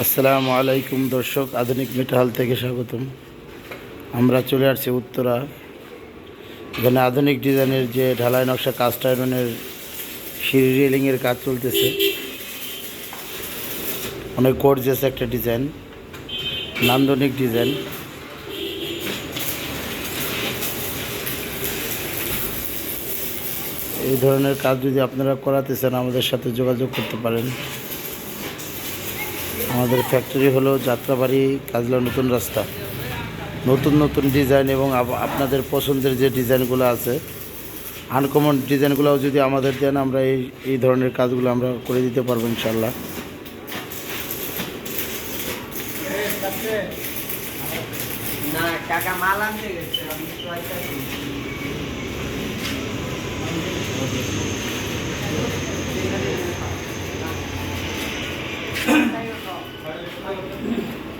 আসসালামু আলাইকুম দর্শক, আধুনিক মিঠাল থেকে স্বাগতম। আমরা চলে আসছি উত্তরা। এখানে আধুনিক ডিজাইনের যে ঢালাই নকশা, কাস্ট আয়রনের সিঁড়ি রেলিংয়ের কাজ চলতেছে। অনেক গর্জিয়াস একটা ডিজাইন, নান্দনিক ডিজাইন। এই ধরনের কাজ যদি আপনারা করাতে চান, আমাদের সাথে যোগাযোগ করতে পারেন। আমাদের ফ্যাক্টরি হলো যাত্রাবাড়ি কাজলা নতুন রাস্তা। নতুন নতুন ডিজাইন এবং আপ- আপনাদের পছন্দের যে ডিজাইনগুলো আছে আনকমন ডিজাইনগুলোও যদি আমাদের দেন আমরা এই এই ধরনের কাজগুলো আমরা করে দিতে পারব ইনশাল্লাহ না Thank you.